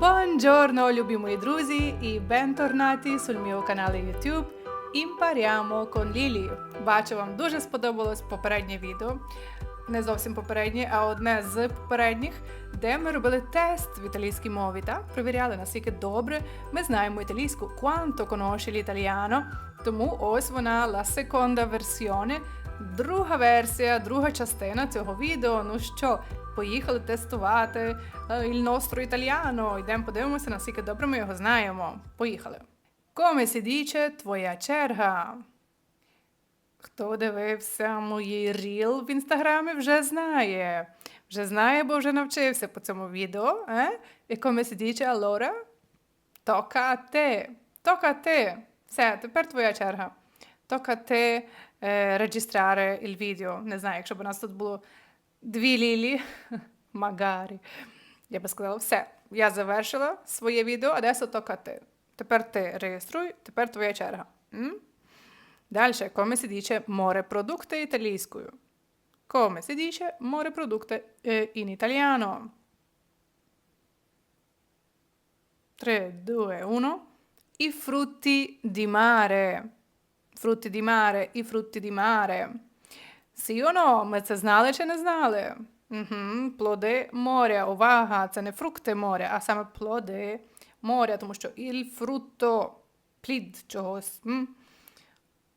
Buongiorno, любі друзі, і bentornati sul mio canale YouTube Impariamo con Lili. Бачу, вам дуже сподобалось попереднє відео. Не зовсім попереднє, а одне з попередніх, де ми робили тест в італійській мові та провіряли, наскільки добре ми знаємо італійську quanto conosci l'italiano. Тому ось вона la seconda versione, друга версія, друга частина цього відео. Ну що, поїхали тестувати е, il nostro italiano. Йдемо подивимося, наскільки добре ми його знаємо. Поїхали. Come si dice твоя черга? Хто дивився моїй ріл в інстаграмі, вже знає. Вже знає, бо вже навчився по цьому відео. Eh? E come si dice allora? Tocca a te. Tocca a te. Все, тепер твоя черга. Tocca a te е, registrare il video. Не знаю, якщо б у нас тут було дві лілі, магарі. Я би сказала, все, я завершила своє відео, adesso tocca a te. Тепер ти реєструй, тепер твоя черга. М? Далі, come si dice морепродукти італійською. Come si dice морепродукти eh, in italiano. 3, 2, 1. I frutti di mare. Frutti di mare, i frutti di mare. Sì o no? Ми це знали чи не знали? Угу. Плоди моря. Увага! Це не фрукти моря, а саме плоди моря, тому що il frutto – плід чогось.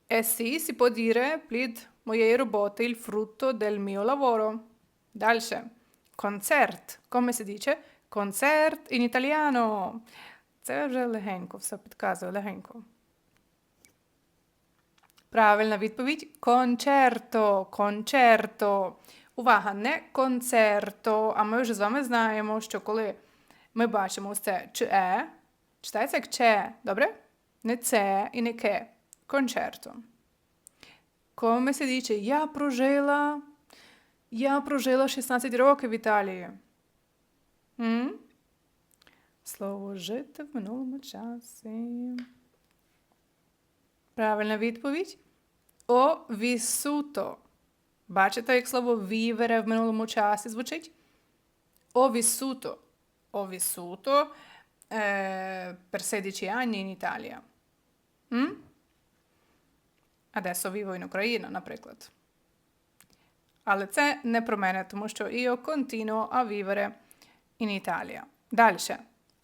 E sì, si può dire плід моєї роботи, il frutto del mio lavoro. Дальше. Концерт. Come si dice? Концерт in italiano. Це вже легенько, все підказує, легенько. Правильна відповідь концерто, концерто. Увага, не концерто. А ми вже з вами знаємо, що коли ми бачимо це че, читається як че, добре? Не це і не ке. Концерто. Come si dice, я прожила. Я прожила 16 років в Італії. М? Слово жити в минулому часі. Правильна відповідь. О вісуто. Бачите, як слово вівере в минулому часі звучить? О вісуто. О вісуто eh, 16 anni in Italia. М? Adesso vivo in Україна, наприклад. Але це не про мене, тому що io continuo a vivere in Italia. Далі.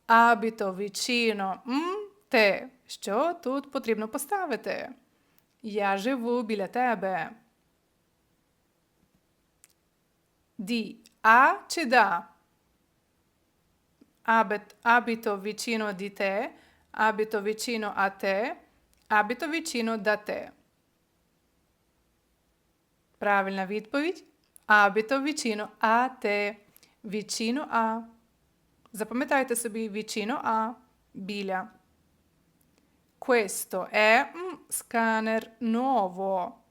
Abito vicino. М? Те. Що тут потрібно поставити? Я живу біля тебе. Ді. А чи да? Abito vicino di te. Abito vicino a te. Abito vicino da te. Правильна відповідь. Abito vicino a te. Vicino a. Запам'ятайте собі vicino a. Біля. Questo è un scanner nuovo.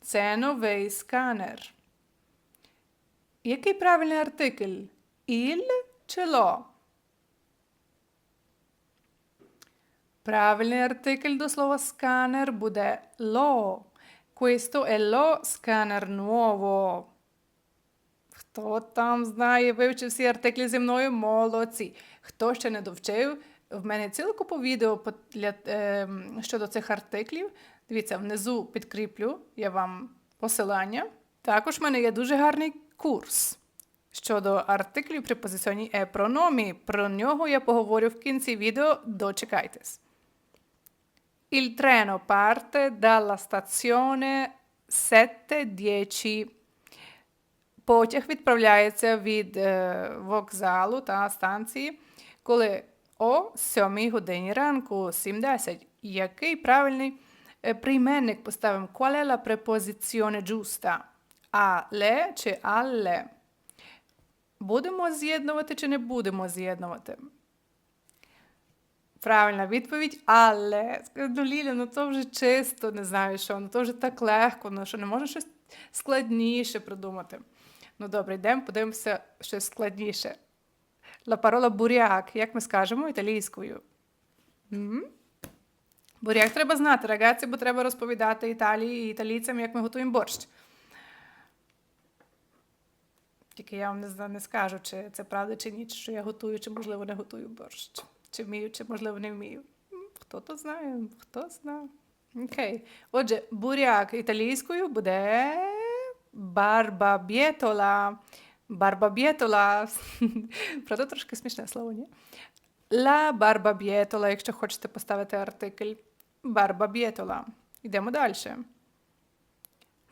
Це новий сканер. Який правильний артикль? Il чи lo? Правильний артикль до слова сканер буде lo. Questo è lo scanner nuovo. Хто там знає, вивчив всі артиклі зі мною? Молодці. Хто ще не довчив? В мене цілу купу відео для, е, щодо цих артиклів. Дивіться, внизу підкріплю я вам посилання. Також в мене є дуже гарний курс щодо артиклів при припозиціонній епрономії. Про нього я поговорю в кінці відео. Дочекайтесь. Il treno parte dalla stazione 7.10. Потяг відправляється від е, вокзалу та станції, коли о 7 годині ранку 7.10. Який правильний е, прийменник поставимо? Qual è la preposizione giusta? Але чи але? Будемо з'єднувати чи не будемо з'єднувати? Правильна відповідь, але ну, Ліля, ну то вже чисто, не знаю що, ну то вже так легко, ну що не можна щось складніше придумати. Ну добре, йдемо, подивимося щось складніше. La parola буряк, як ми скажемо італійською? Буряк треба знати, рагаці, бо треба розповідати Італії і італійцям, як ми готуємо борщ. Тільки я вам не, не скажу, чи це правда чи ні, що я готую, чи можливо не готую борщ. Чи вмію, чи можливо не вмію. Хто то знає, хто знає. Окей. Отже, буряк італійською буде барбабєтола. Барбабєтола. Правда, трошки смішне слово, ні? Ла барбабєтола, якщо хочете поставити артикль. Барбабєтола. Йдемо далі.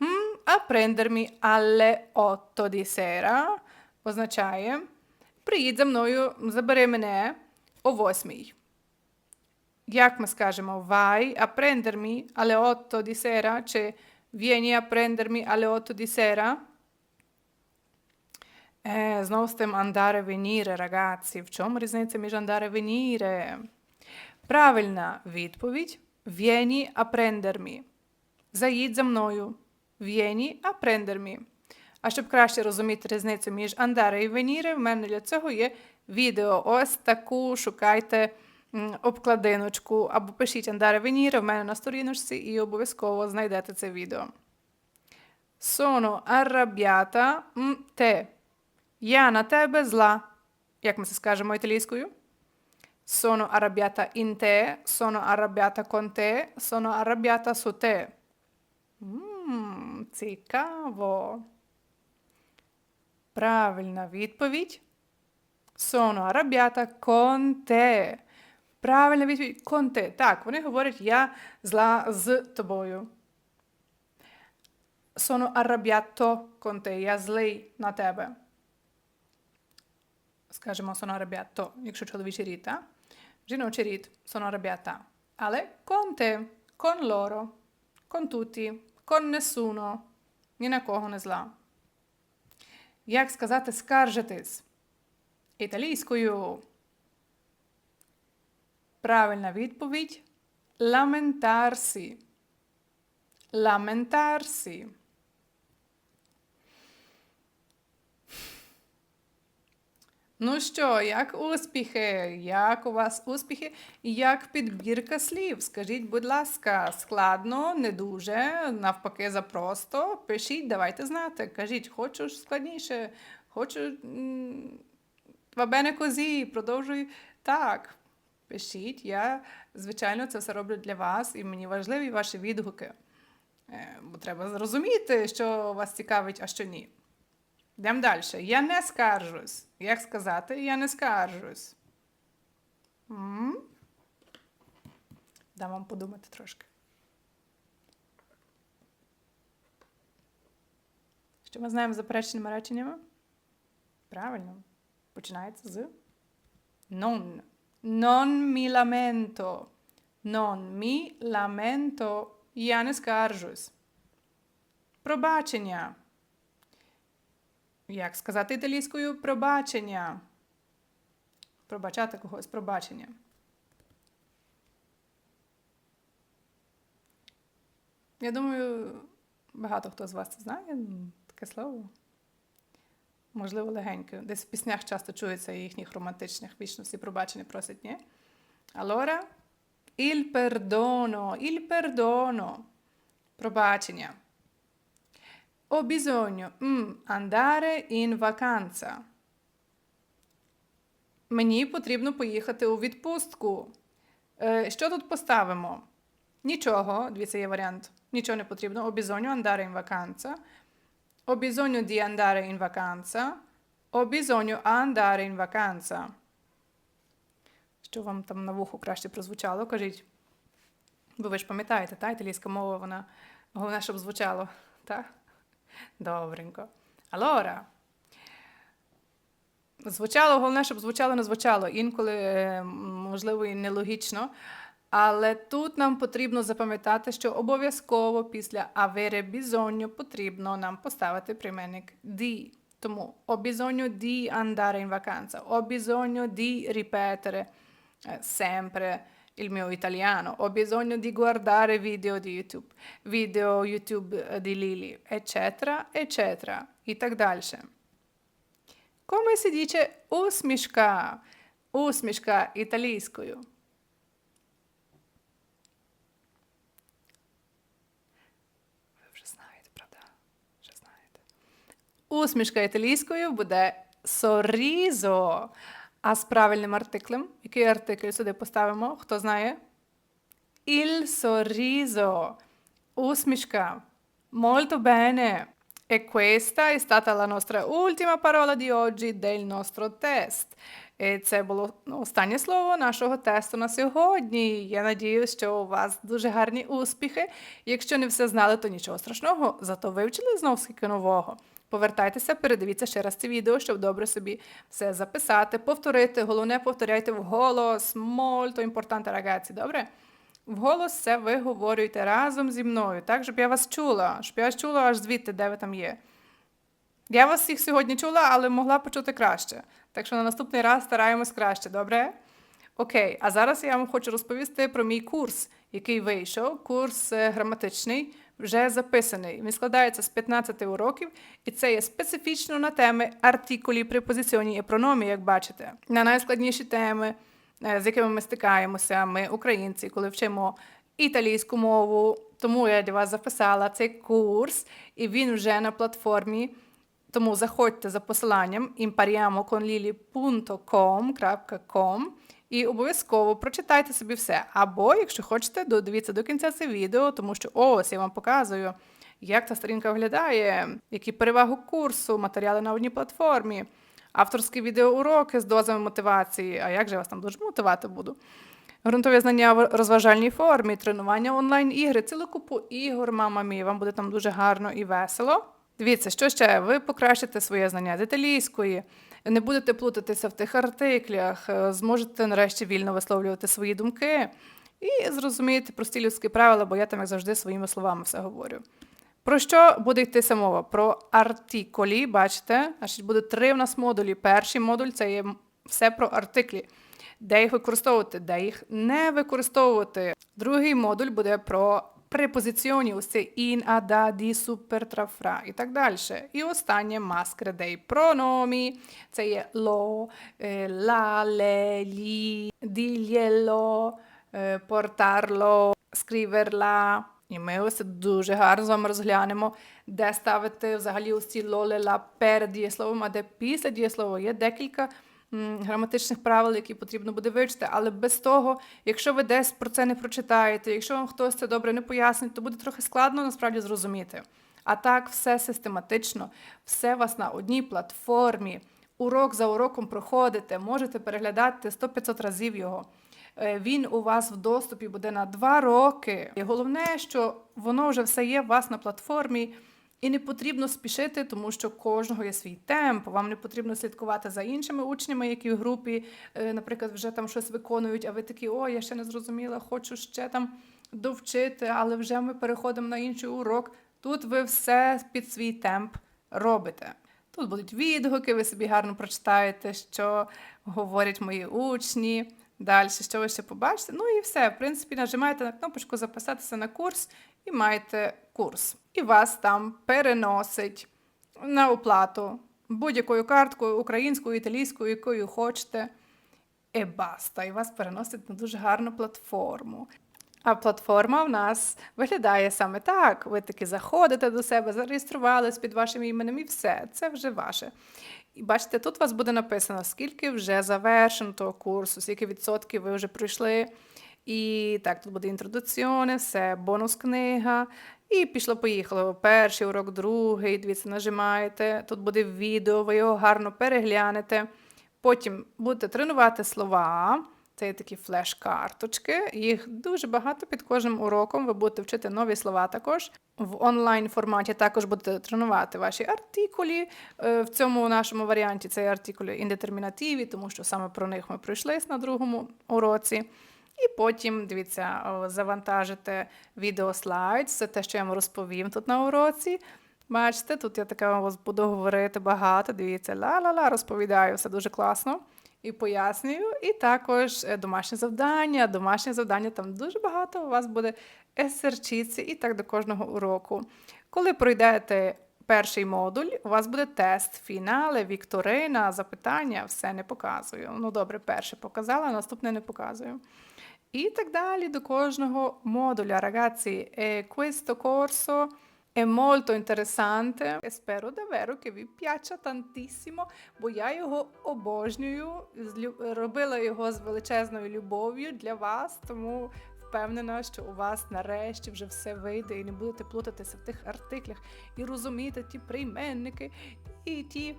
М, А prendermi alle 8 di sera означає приїдь за мною, забери мене о 8. Як ми скажемо vai a prendermi alle 8 di sera чи vieni a prendermi alle 8 di sera? Е, знову з тим andare venire, ragazzi. В чому різниця між andare venire? Правильна відповідь vieni a. Заїдь за мною. Vieni a. А щоб краще розуміти різницю між andare і venire, в мене для цього є відео. Ось таку шукайте обкладиночку або пишіть andare venire в мене на сторіночці і обов'язково знайдете це відео. Sono arrabbiata te. Я на тебе зла. Як ми це скажемо італійською? Sono arrabbiata in te, sono arrabbiata con te, sono arrabbiata su te. Мм, цікаво. Правильна відповідь. Sono arrabbiata con te. Правильна відповідь con te. Так, вони говорять я зла з тобою. Sono arrabbiato con te. Я злий на тебе. Скажемо sono arrabbiato, якщо чоловічий рід, так? Жіночий рід sono arrabbiata. Але con te, con loro, con tutti, con nessuno. Ні на кого не зла. Як сказати скаржитись? Італійською. Правильна відповідь lamentarsi. Lamentarsi. Ну що, як успіхи? Як у вас успіхи? Як підбірка слів? Скажіть, будь ласка, складно, не дуже, навпаки, запросто. Пишіть, давайте знати. Кажіть, хочу складніше, хочу вабене козі, продовжуй так. Пишіть, я, звичайно, це все роблю для вас, і мені важливі ваші відгуки. Е, Бо треба зрозуміти, що вас цікавить, а що ні. Йдемо далі. Я не скаржусь. Як сказати, я не скаржусь. Дам вам подумати трошки. Що ми знаємо запереченими реченнями? Правильно. Починається з non. Non mi lamento. Non mi lamento. Я не скаржусь. Пробачення. Як сказати італійською пробачення? Пробачати когось пробачення. Я думаю, багато хто з вас це знає таке слово. Можливо, легеньке. Десь в піснях часто чується їхніх романтичних вічно пробачення просять, ні? Allora, il perdono, il perdono. Пробачення. Ho bisogno mm, andare in vacanza. Мені потрібно поїхати у відпустку. Е, що тут поставимо? Нічого, дивіться, є варіант. Нічого не потрібно. Ho bisogno andare in vacanza. Ho bisogno di andare in vacanza. Ho bisogno andare in vacanza. Що вам там на вуху краще прозвучало? Кажіть. Бо ви ж пам'ятаєте, та італійська мова, вона головне, щоб звучало. Так? Добренько. Allora. Звучало, головне, щоб звучало, не звучало. Інколи, е, можливо, і нелогічно. Але тут нам потрібно запам'ятати, що обов'язково після avere bisogno потрібно нам поставити прийменник di. Тому ho bisogno di andare in vacanza, ho bisogno di ripetere sempre il mio italiano, ho bisogno di guardare video di YouTube, video YouTube eh, di Lili, eccetera, eccetera. І так далі. Come si dice усмішка? Усмішка італійською. Ви? Вже знаєте. Усмішка італійською буде sorriso. А з правильним артиклем, який артикль сюди поставимо, хто знає? Il sorriso. Usmishka. Molto bene. E questa è stata la nostra ultima parola di oggi del nostro test. І це було останнє слово нашого тесту на сьогодні. Я надіюсь, що у вас дуже гарні успіхи. Якщо не все знали, то нічого страшного, зато вивчили знов скільки нового. Повертайтеся, передивіться ще раз це відео, щоб добре собі все записати, повторити. Головне, повторяйте вголос. Molto importante, ragazzi, добре? Вголос це ви говорюєте разом зі мною, так, щоб я вас чула, щоб я вас чула аж звідти, де ви там є. Я вас всіх сьогодні чула, але могла почути краще. Так що на наступний раз стараємось краще, добре? Окей, а зараз я вам хочу розповісти про мій курс, який вийшов. Курс е, граматичний, вже записаний. Він складається з 15 уроків, і це є специфічно на теми артикулі, препозиціоні і прономі, як бачите. На найскладніші теми, е, з якими ми стикаємося, ми, українці, коли вчимо італійську мову. Тому я для вас записала цей курс, і він вже на платформі. Тому заходьте за посиланням impariamoconlili.com і обов'язково прочитайте собі все. Або, якщо хочете, додивіться до кінця це відео, тому що ось я вам показую, як та сторінка виглядає, які переваги курсу, матеріали на одній платформі, авторські відеоуроки з дозами мотивації. А як же я вас там дуже мотивувати буду? Грунтові знання в розважальній формі, тренування онлайн-ігри, цілу купу ігор, мама мій, вам буде там дуже гарно і весело. Дивіться, що ще? Ви покращите своє знання з італійської, не будете плутатися в тих артиклях, е, зможете нарешті вільно висловлювати свої думки і зрозумієте прості людські правила, бо я там, як завжди, своїми словами все говорю. Про що буде йтися мова? Про артикулі, бачите? Значить, буде три в нас модулі. Перший модуль це є все про артиклі, де їх використовувати, де їх не використовувати. Другий модуль буде про препозиціоні, ось це in, a, da, di, super, tra, і так далі. І останнє маскре dei pronomi. Це є lo, е, la, le, lì, diglielo, е, portarlo, scriverla. І ми ось дуже гарно з вами розглянемо, де ставити взагалі ці лоле ла перед дієсловом, а де після дієслова. Є декілька граматичних правил, які потрібно буде вивчити, але без того, якщо ви десь про це не прочитаєте, якщо вам хтось це добре не пояснить, то буде трохи складно насправді зрозуміти. А так, все систематично, все вас на одній платформі. Урок за уроком проходите, можете переглядати 100-500 разів його. Е, Він у вас в доступі буде на 2 роки. І головне, що воно вже все є у вас на платформі. І не потрібно спішити, тому що кожного є свій темп. Вам не потрібно слідкувати за іншими учнями, які в групі, е, наприклад, вже там щось виконують, а ви такі, о, я ще не зрозуміла, хочу ще там довчити, але вже ми переходимо на інший урок. Тут ви все під свій темп робите. Тут будуть відгуки, ви собі гарно прочитаєте, що говорять мої учні. Далі, що ви ще побачите. Ну і все. В принципі, нажимаєте на кнопочку Записатися на курс і маєте курс. І вас там переносить на оплату будь-якою карткою, українською, італійською, якою хочете. І баста, і вас переносить на дуже гарну платформу. А платформа в нас виглядає саме так. Ви таки заходите до себе, зареєструвались під вашим іменем і все, це вже ваше. І бачите, тут у вас буде написано, скільки вже завершено того курсу, скільки відсотків ви вже пройшли. І так, тут буде інтродуціони, все, бонус книга. І пішло-поїхало. Перший урок, другий, дивіться, нажимаєте. Тут буде відео, ви його гарно переглянете. Потім будете тренувати слова. Це є такі флеш-карточки. Їх дуже багато під кожним уроком. Ви будете вчити нові слова також. В онлайн форматі також будете тренувати ваші артикулі. Е, В цьому нашому варіанті це артикулі індетермінативі, тому що саме про них ми пройшлись на другому уроці. І потім, дивіться, завантажите відеослайд, все те, що я вам розповім тут на уроці. Бачите, тут я така вас буду говорити багато. Дивіться, ла-ла-ла, розповідаю, все дуже класно і пояснюю. І також е, домашнє завдання. Домашнє завдання там дуже багато. У вас буде есерчиці і так до кожного уроку. Коли пройдете перший модуль, у вас буде тест, фінале, вікторина, запитання, все не показую. Ну, добре, перше показала, наступне не показую. І так далі до кожного модуля. Ragazzi, eh, questo corso È molto interessante e spero davvero che vi piaccia tantissimo, бо я його обожнюю. Робила його з величезною любов'ю для вас, тому впевнена, що у вас нарешті вже все вийде і не будете плутатися в тих артиклях і розуміти ті прийменники і ті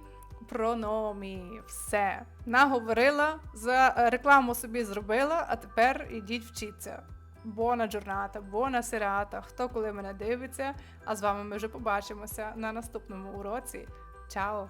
прономі. Все. Наговорила, за е, рекламу собі зробила, а тепер ідіть вчіться. Бона джорната, бона серата, хто коли мене дивиться. А з вами ми вже побачимося на наступному уроці. Чао!